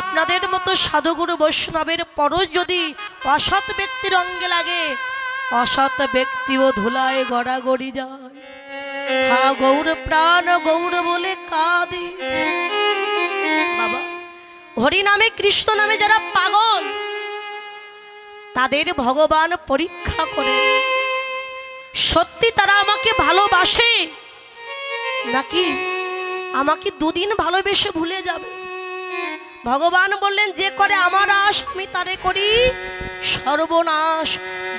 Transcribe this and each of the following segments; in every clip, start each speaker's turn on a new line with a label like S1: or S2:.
S1: আপনাদের মতো সাধুগুরু বৈষ্ণবের পরও যদি অসৎ ব্যক্তির অঙ্গে লাগে অসৎ ব্যক্তিও ধুলায় গড়াগড়ি যায় হা গৌর প্রাণ গৌর বলে কাঁদে বাবা হরি নামে কৃষ্ণ নামে যারা পাগল তাদের ভগবান পরীক্ষা করে সত্যি তারা আমাকে ভালোবাসে নাকি আমাকে দুদিন ভালোবেসে ভুলে যাবে ভগবান বললেন যে করে আমার আশ আমি তারে করি সর্বনাশ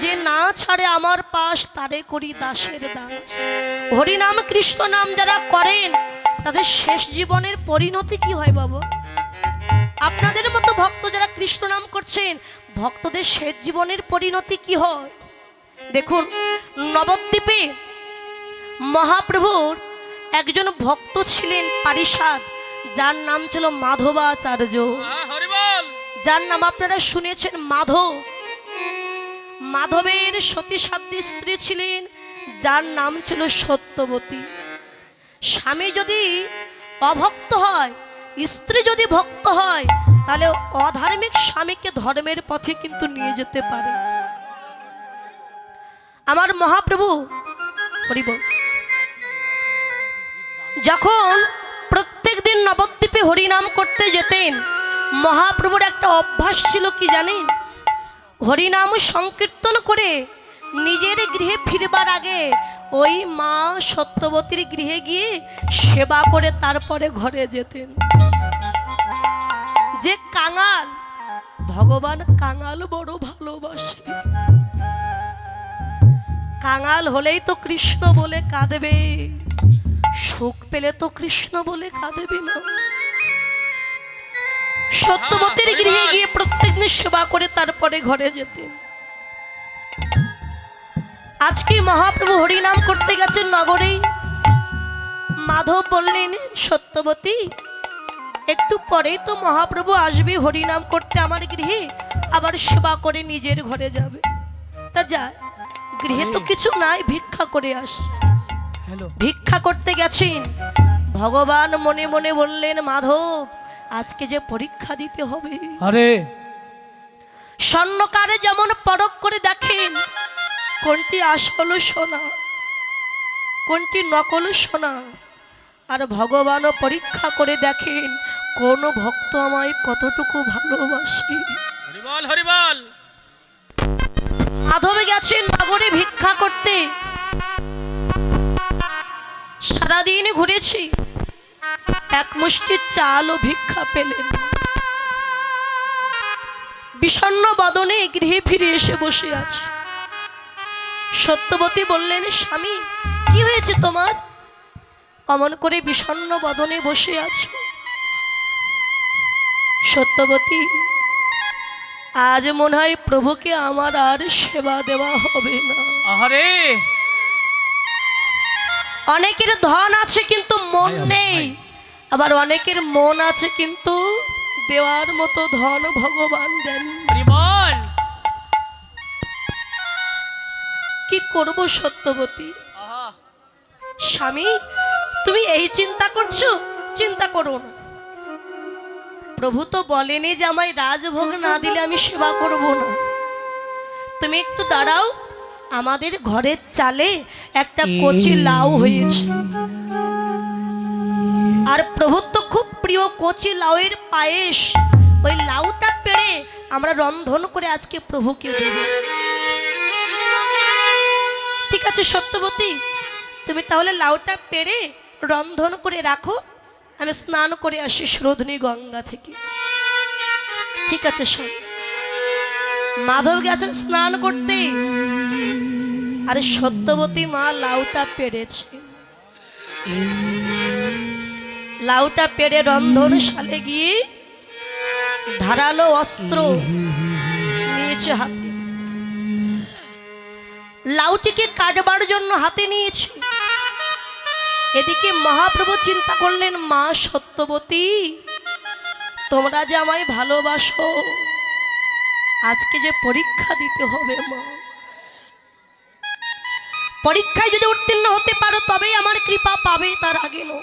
S1: যে না ছাড়ে আমার পাশ তারে করি দাসের দাস হরিনাম কৃষ্ণ নাম যারা করেন তাদের শেষ জীবনের পরিণতি কি হয় বাবা আপনাদের মতো ভক্ত যারা কৃষ্ণ নাম করছেন ভক্তদের শেষ জীবনের পরিণতি কি হয় দেখুন নবদ্বীপে মহাপ্রভুর একজন ভক্ত ছিলেন পারিষাদ যার নাম ছিল মাধবাচার্য হ্যাঁ, যার নাম আপনারা শুনেছেন মাধব মাধবের সতী সাধ্য স্ত্রী ছিলেন যার নাম ছিল সত্যবতী স্বামী যদি অভক্ত হয় স্ত্রী যদি ভক্ত হয় তাহলে অধার্মিক স্বামীকে ধর্মের পথে কিন্তু নিয়ে যেতে পারে আমার মহাপ্রভু হরিব যখন নবদ্বীপে হরিনাম করতে যেতেন মহাপ্রভুর একটা অভ্যাস ছিল কি জানেন হরিনাম সংকীর্তন করে নিজের গৃহে ফিরবার আগে ওই মা সত্যবতীর গৃহে গিয়ে সেবা করে তারপরে ঘরে যেতেন যে কাঙাল ভগবান কাঙাল বড় ভালোবাসে কাঙাল হলেই তো কৃষ্ণ বলে কাঁদবে সুখ পেলে তো কৃষ্ণ বলে কাঁদেবে না সত্যবতীর হ্যাঁ, গৃহে গিয়ে প্রত্যেকদিন সেবা করে তারপরে ঘরে যেতেন আজকে মহাপ্রভু হরিনাম করতে গেছেন নগরে মাধব বললেন সত্যবতী একটু পরেই তো মহাপ্রভু আসবে হরিনাম করতে আমার গৃহে আবার সেবা করে নিজের ঘরে যাবে তা যা গৃহে তো কিছু নাই ভিক্ষা করে আস ভিক্ষা করতে গেছেন ভগবান মনে মনে বললেন মাধব আজকে যে পরীক্ষা দিতে হবে আরে স্বর্ণকারে যেমন পরক করে দেখেন কোনটি আসল সোনা কোনটি নকল সোনা আর ভগবানও পরীক্ষা করে দেখেন কোন ভক্ত আমায় কতটুকু ভালোবাসে হরিবল হরিবল মাধবে গেছেন নগরে ভিক্ষা করতে সারাদিন ঘুরেছি এক মুষ্টি চাল ও ভিক্ষা পেলেন বিষণ্ন বাদনে গৃহে ফিরে এসে বসে আছে সত্যবতী বললেন স্বামী কি হয়েছে তোমার অমন করে বিষণ্ন বদনে বসে আছো সত্যবতী আজ মনে হয় প্রভুকে আমার আর সেবা দেওয়া হবে না আহারে অনেকের ধন আছে কিন্তু মন নেই আবার অনেকের মন আছে কিন্তু দেওয়ার মতো ধন ভগবান দেন কি করব সত্যবতী স্বামী তুমি এই চিন্তা করছো চিন্তা করো না প্রভু তো বলেনি যে আমায় রাজভোগ না দিলে আমি সেবা করব না তুমি একটু দাঁড়াও আমাদের ঘরের চালে একটা কচি লাউ হয়েছে আর প্রভুর তো খুব প্রিয় কচি লাউয়ের পায়েস ওই লাউটা পেড়ে আমরা রন্ধন করে আজকে প্রভুকে দেব ঠিক আছে সত্যবতী তুমি তাহলে লাউটা পেড়ে রন্ধন করে রাখো আমি স্নান করে আসি শ্রোধনী গঙ্গা থেকে ঠিক আছে সব মাধব গেছেন স্নান করতে আর সত্যবতী মা লাউটা পেরেছে লাউটা পেরে রন্ধনশালে গিয়ে ধারালো অস্ত্র নিয়েছে হাতে লাউটিকে কাটবার জন্য হাতে নিয়েছে এদিকে মহাপ্রভু চিন্তা করলেন মা সত্যবতী তোমরা যে আমায় ভালোবাসো আজকে যে পরীক্ষা দিতে হবে মা পরীক্ষায় যদি উত্তীর্ণ হতে পারো তবেই আমার কৃপা পাবে তার আগে নো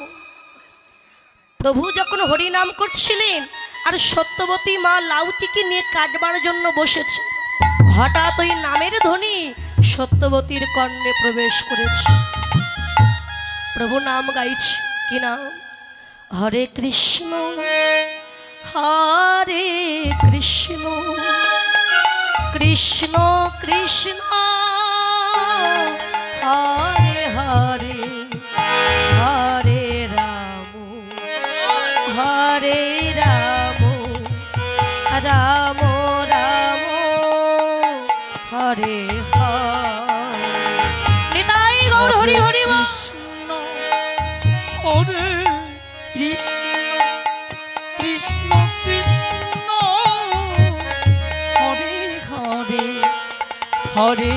S1: প্রভু যখন হরিনাম করছিলেন আর সত্যবতী মা লাউটিকে নিয়ে কাটবার জন্য বসেছে হঠাৎ ওই নামের ধ্বনি সত্যবতীর কর্ণে প্রবেশ করেছে প্রভু নাম গাইছে কি নাম হরে কৃষ্ণ হরে কৃষ্ণ কৃষ্ণ কৃষ্ণ হরে হরে হরে রাম হরে রাম রাম রাম হরে হৃতাই গৌর হরি হরি কৃষ্ণ হরে কৃষ্ণ কৃষ্ণ কৃষ্ণ হরে হরে হরে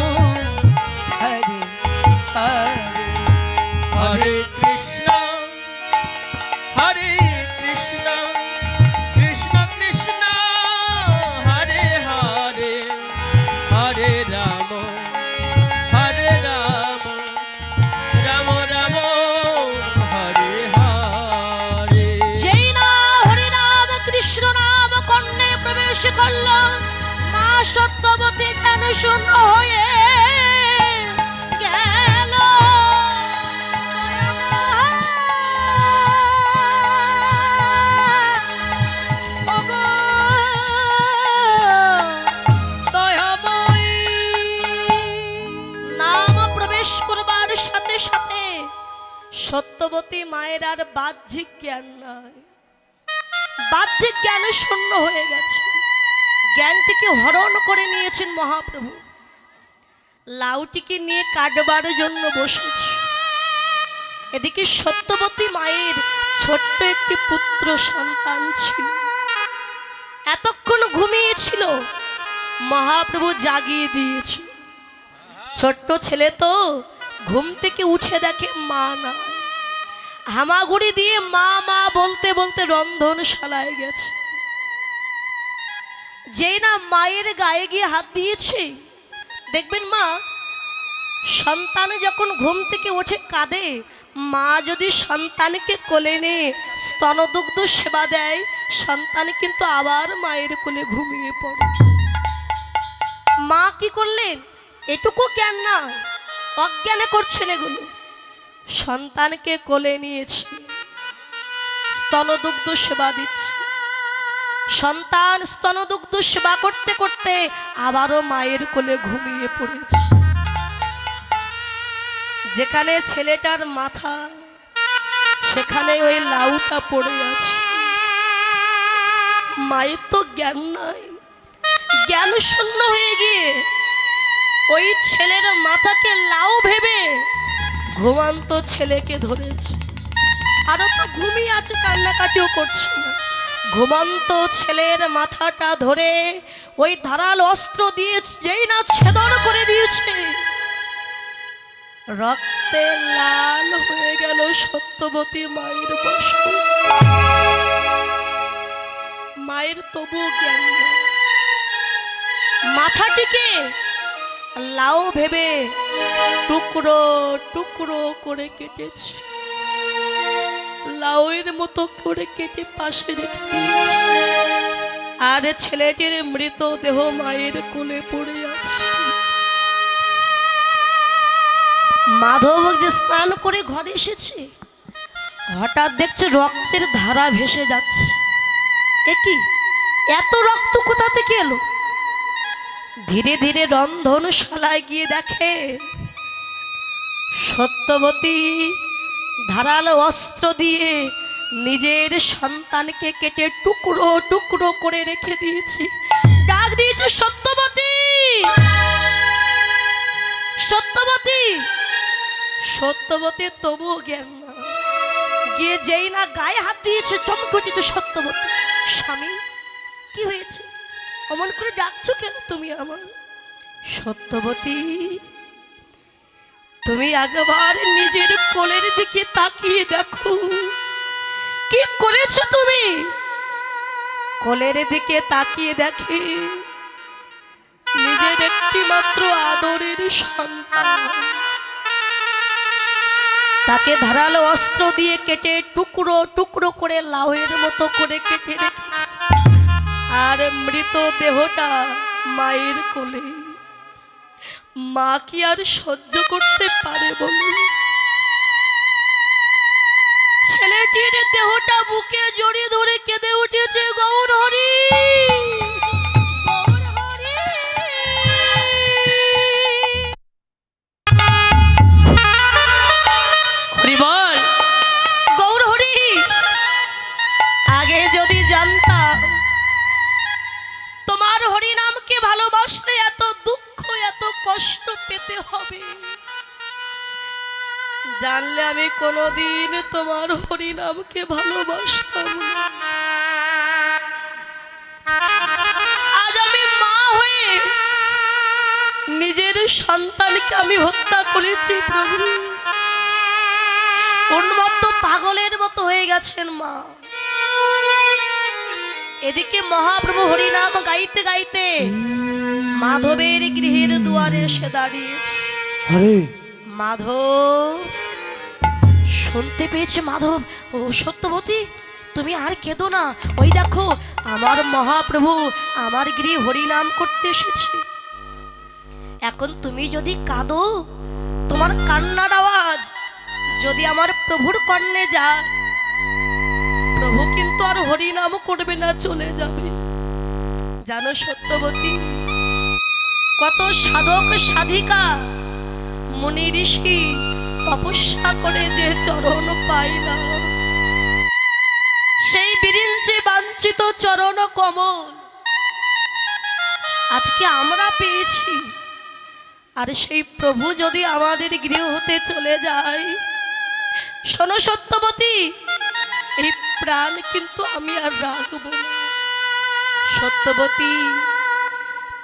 S1: মায়ের আর বাহ্যিক জ্ঞান নয় বাহ্যিক জ্ঞানে শূন্য হয়ে গেছে জ্ঞানটিকে হরণ করে নিয়েছেন মহাপ্রভু লাউটিকে নিয়ে কাটবার জন্য বসেছি এদিকে সত্যবতী মায়ের ছোট্ট একটি পুত্র সন্তান ছিল এতক্ষণ ঘুমিয়েছিল মহাপ্রভু জাগিয়ে দিয়েছে ছোট্ট ছেলে তো ঘুম থেকে উঠে দেখে মা না হামাগুড়ি দিয়ে মা মা বলতে বলতে রন্ধনশালায় গেছে যেই না মায়ের গায়ে গিয়ে হাত দিয়েছে দেখবেন মা সন্তান যখন ঘুম থেকে ওঠে কাঁদে মা যদি সন্তানকে কোলে নিয়ে স্তনদুগ্ধ সেবা দেয় সন্তান কিন্তু আবার মায়ের কোলে ঘুমিয়ে পড়ে মা কি করলেন এটুকু জ্ঞান না অজ্ঞানে করছেন এগুলো সন্তানকে কোলে নিয়েছি স্তনদুগ্ধ সেবা দিচ্ছি সন্তান স্তনদুগ্ধ সেবা করতে করতে আবারও মায়ের কোলে ঘুমিয়ে পড়েছি যেখানে ছেলেটার মাথা সেখানে ওই লাউটা পড়ে আছে মায়ের তো জ্ঞান নাই জ্ঞান শূন্য হয়ে গিয়ে ওই ছেলের মাথাকে লাউ ভেবে ঘুমান্ত ছেলেকে ধরেছে আরো তো ঘুমিয়ে আছে কান্নাকাটিও করছে না ঘুমান্ত ছেলের মাথাটা ধরে ওই ধারাল অস্ত্র দিয়ে যেই না ছেদন করে দিয়েছে রক্তে লাল হয়ে গেল সত্যবতী মায়ের বস মায়ের তবু জ্ঞান মাথাটিকে লাউ ভেবে টুকরো টুকরো করে কেটেছি লাউয়ের মতো করে কেটে পাশে রেখে দিয়েছি আর ছেলেটির মৃত দেহ মায়ের কোলে পড়ে আছে মাধব যে স্নান করে ঘরে এসেছে হঠাৎ দেখছে রক্তের ধারা ভেসে যাচ্ছে এ কি এত রক্ত কোথা থেকে এলো ধীরে ধীরে রন্ধনশালায় গিয়ে দেখে সত্যবতী ধারালো অস্ত্র দিয়ে নিজের সন্তানকে কেটে টুকরো টুকরো করে রেখে দিয়েছি ডাক দিয়েছে সত্যবতী সত্যবতী সত্যবতী তবুও জ্ঞান না গিয়ে যেই না গায়ে হাত দিয়েছে চমকুটিছে সত্যবতী স্বামী কি হয়েছে অমন করে ডাকছো কেন তুমি আমার সত্যবতী তুমি একবার নিজের কোলের দিকে তাকিয়ে দেখো কি করেছো তুমি কোলের দিকে তাকিয়ে দেখে নিজের একটি মাত্র আদরের সন্তান তাকে ধারালো অস্ত্র দিয়ে কেটে টুকরো টুকরো করে লাউয়ের মতো করে কেটে রেখেছে আর মৃত দেহটা মায়ের কোলে মা কি আর সহ্য করতে পারে বলে ছেলেটির দেহটা বুকে জড়িয়ে ধরে কেঁদে উঠেছে গৌর হরি জানলে আমি কোনোদিন তোমার হরিনামকে ভালোবাসতাম আজ আমি মা হয়ে নিজের সন্তানকে আমি হত্যা করেছি প্রভু উন্মত্ত পাগলের মতো হয়ে গেছেন মা এদিকে মহাপ্রভু হরিনাম গাইতে গাইতে মাধবের গৃহের দুয়ারে সে দাঁড়িয়েছে মাধব শুনতে পেয়েছে মাধব ও সত্যবতী তুমি আর কেঁদো না ওই দেখো আমার মহাপ্রভু আমার গৃহে হরিনাম করতে এসেছে এখন তুমি যদি কাঁদো তোমার কান্নার আওয়াজ যদি আমার প্রভুর কর্ণে যা প্রভু কিন্তু আর হরিনাম করবে না চলে যাবে জানো সত্যবতী কত সাধক সাধিকা মুনি ঋষি তপস্যা করে যে চরণ পাই না সেই বিরিঞ্চে বাঞ্ছিত চরণ কমল আজকে আমরা পেয়েছি আর সেই প্রভু যদি আমাদের গৃহ হতে চলে যায় শোনো সত্যবতী এই প্রাণ কিন্তু আমি আর রাখব সত্যবতী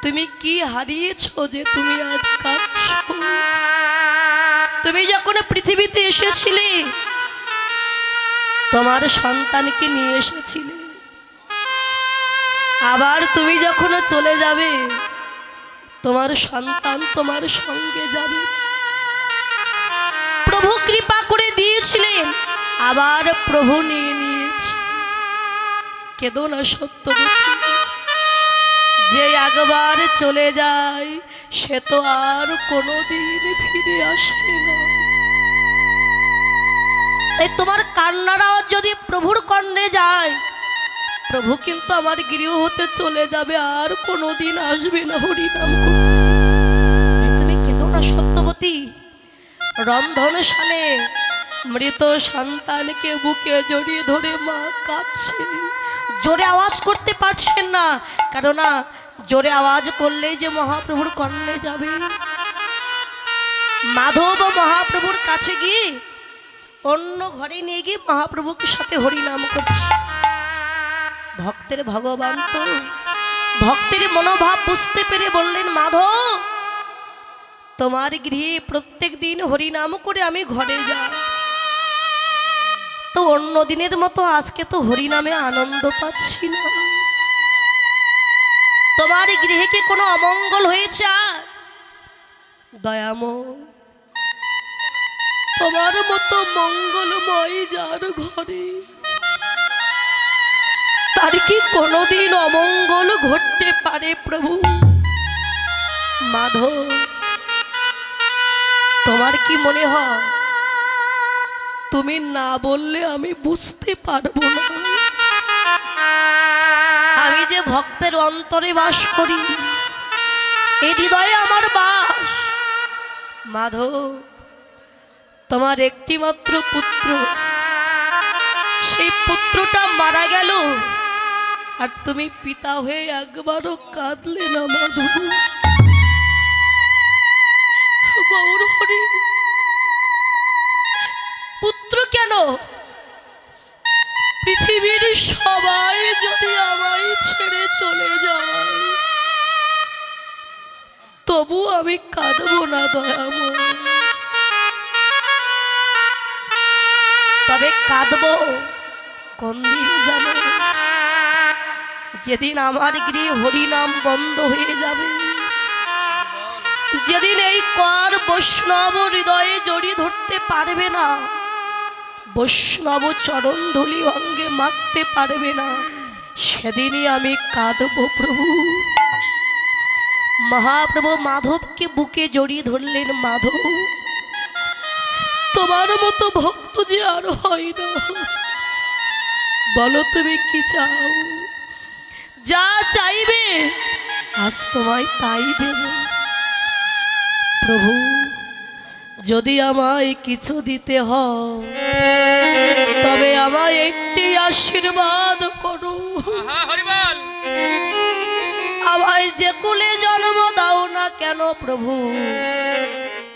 S1: তুমি কি হারিয়েছ যে তুমি আজ কাঁদছ তুমি যখন পৃথিবীতে এসেছিলে তোমার সন্তানকে নিয়ে এসেছিলে আবার তুমি যখন চলে যাবে তোমার সন্তান তোমার সঙ্গে যাবে প্রভু কৃপা করে দিয়েছিলেন আবার প্রভু নিয়ে নিয়েছে কেদো না সত্য যে একবার চলে যায় সে তো আর কোনোদিন ফিরে আসে না তাই তোমার কান্নারাও যদি প্রভুর কর্ণে যায় প্রভু কিন্তু আমার গৃহ হতে চলে যাবে আর কোনোদিন আসবে না হরিনাম তুমি কেঁদো না সত্যবতী রন্ধনশালে মৃত সন্তানকে বুকে জড়িয়ে ধরে মা কাঁদছে জোরে আওয়াজ করতে পারছেন না কেননা জোরে আওয়াজ করলেই যে মহাপ্রভুর কর্ণে যাবে মাধব মহাপ্রভুর কাছে গিয়ে অন্য ঘরে নিয়ে গিয়ে মহাপ্রভুকে সাথে হরিনাম করছি ভক্তের ভগবান তো ভক্তের মনোভাব বুঝতে পেরে বললেন মাধব তোমার গৃহে প্রত্যেক দিন হরিনাম করে আমি ঘরে যাই তো অন্য দিনের মতো আজকে তো হরিনামে আনন্দ পাচ্ছি না তোমার গৃহে কি কোনো অমঙ্গল হয়েছে দয়াময় তোমার মতো মঙ্গলময় যার ঘরে তার কি কোনোদিন অমঙ্গল ঘটতে পারে প্রভু মাধব তোমার কি মনে হয় তুমি না বললে আমি বুঝতে পারবো না আমি যে ভক্তের অন্তরে বাস করি এ হৃদয়ে আমার বাস মাধব তোমার একটি মাত্র পুত্র সেই পুত্রটা মারা গেল আর তুমি পিতা হয়ে একবারও কাঁদলে না মাধু পুত্র কেন পৃথিবীর সবাই যদি আমায় ছেড়ে চলে যায় তবু আমি কাঁদবো না দয়াময় কিভাবে কাঁদব কোন দিন জানো যেদিন আমার গৃহে হরিনাম বন্ধ হয়ে যাবে যেদিন এই কর বৈষ্ণব হৃদয়ে জড়ি ধরতে পারবে না বৈষ্ণব চরণ ধুলি অঙ্গে মাখতে পারবে না সেদিনই আমি কাঁদব প্রভু মহাপ্রভু মাধবকে বুকে জড়িয়ে ধরলেন মাধব তোমার মতো ভক্ত যে আর হয় না বলো তুমি কি চাও যা চাইবে আজ তোমায় তাই দেব প্রভু যদি আমায় কিছু দিতে হয় তবে আমায় একটি আশীর্বাদ করো আমায় যে কুলে জন্ম দাও না কেন প্রভু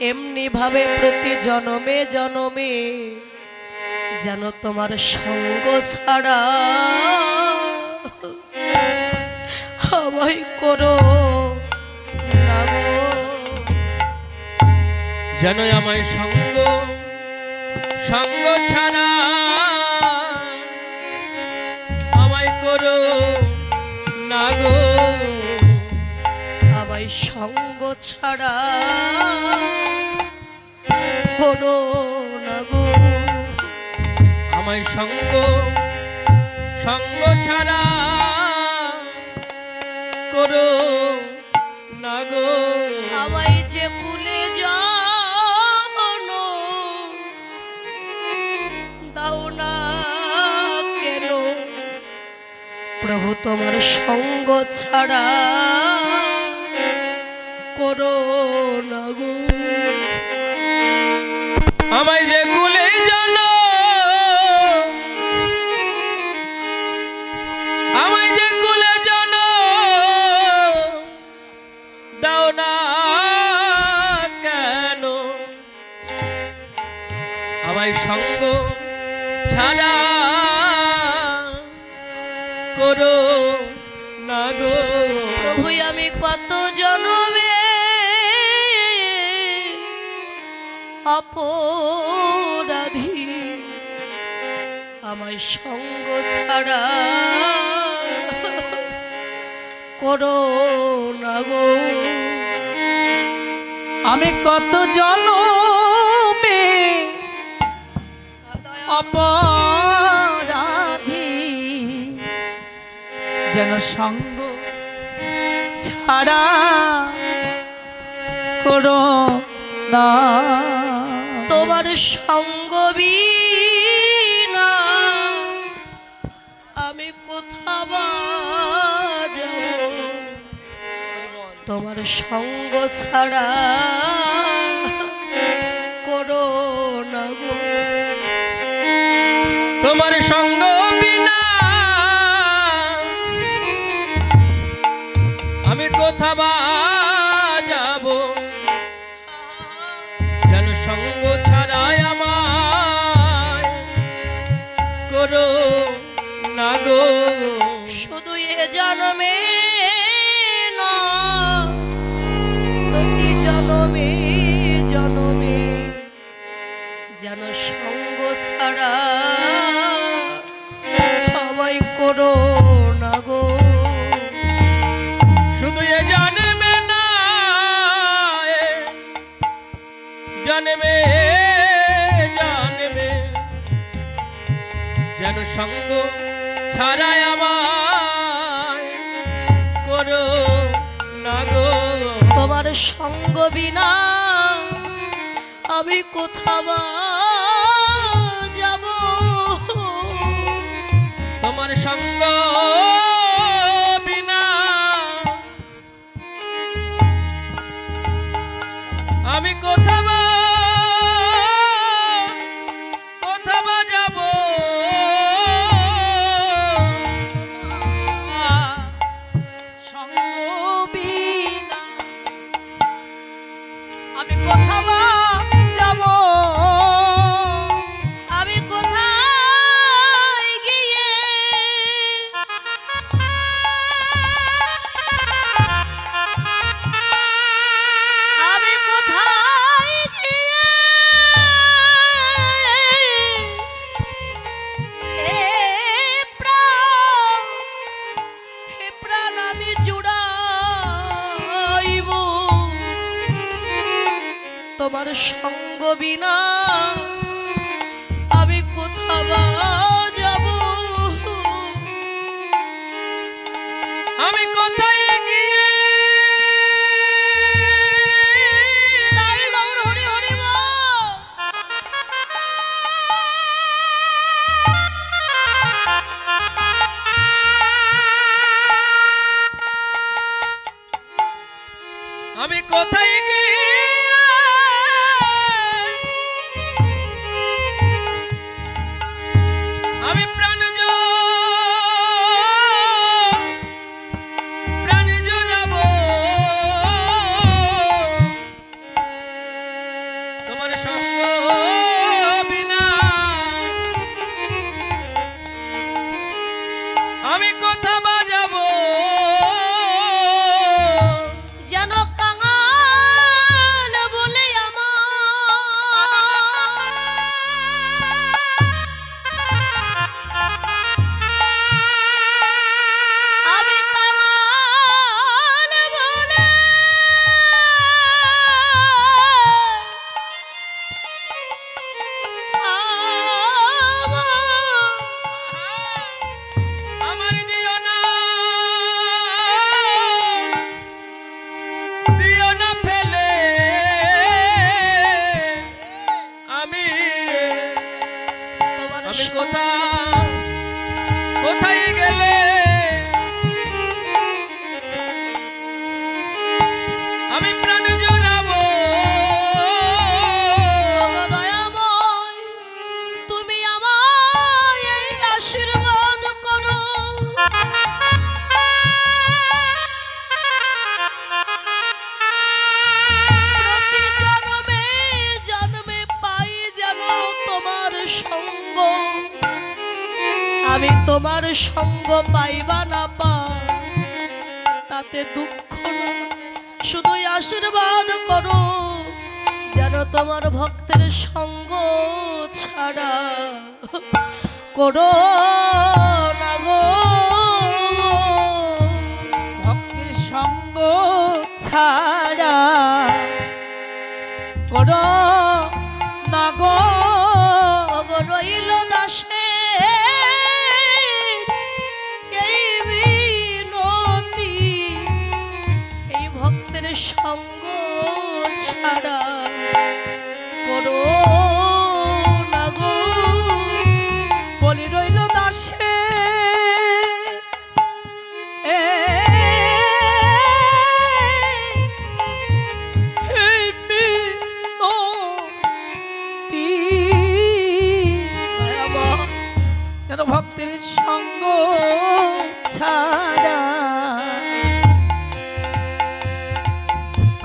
S1: এমনি ভাবে প্রতি জনমে জনমে যেন তোমার সঙ্গ ছাড়া হাওয়াই করো যেন আমায় সঙ্গ সঙ্গ ছাড়া আমায় করো নাগ সঙ্গ ছাড়া কোনো না গো আমায় সঙ্গ সঙ্গ ছাড়া করো না গো আমায় যে ভুলে যাও দাও না কেন প্রভু তোমার সঙ্গ ছাড়া ¡No, no! অপরাধী আমায় সঙ্গ ছাড়া করো না গো আমি কত জল অপরাধী যেন সঙ্গ ছাড়া করো না তোমার সঙ্গবি না আমি কোথা তোমার সঙ্গ ছাড়া করো না গো তোমার সঙ্গ সঙ্গ ছাড়াই আমায় করো না গো তোমার সঙ্গ বিনা আমি কোথাবা কোথায় গিয়ে আমি তোমার সঙ্গ পাইবা না পা তাতে দুঃখ শুধুই শুধু আশীর্বাদ করো যেন তোমার ভক্তের সঙ্গ ছাড়া করো না গো ভক্তের সঙ্গ ছাড়া করো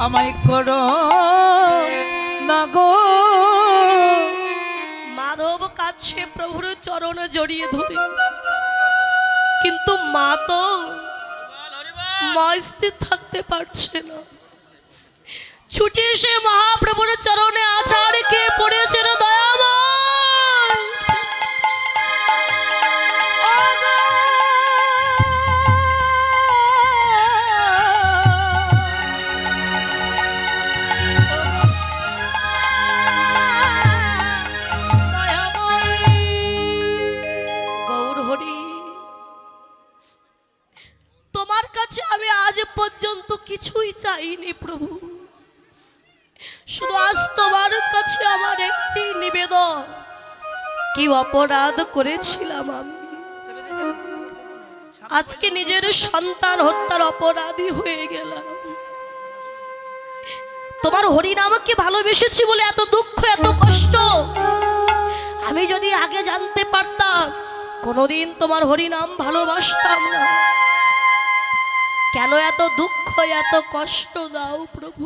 S1: আমায় করো মাধব কাছে প্রভুর চরণ জড়িয়ে ধরে কিন্তু মা তো মা স্থির থাকতে পারছে না ছুটি এসে মহাপ্রভুর চরণে আছাড় অপরাধ করেছিলাম আমি আজকে নিজের সন্তান হত্যার অপরাধী হয়ে গেলাম তোমার হরিনামকে ভালোবেসেছি বলে এত দুঃখ এত কষ্ট আমি যদি আগে জানতে পারতাম কোনোদিন তোমার হরিনাম ভালোবাসতাম না কেন এত দুঃখ এত কষ্ট দাও প্রভু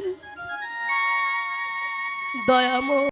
S1: দয়াময়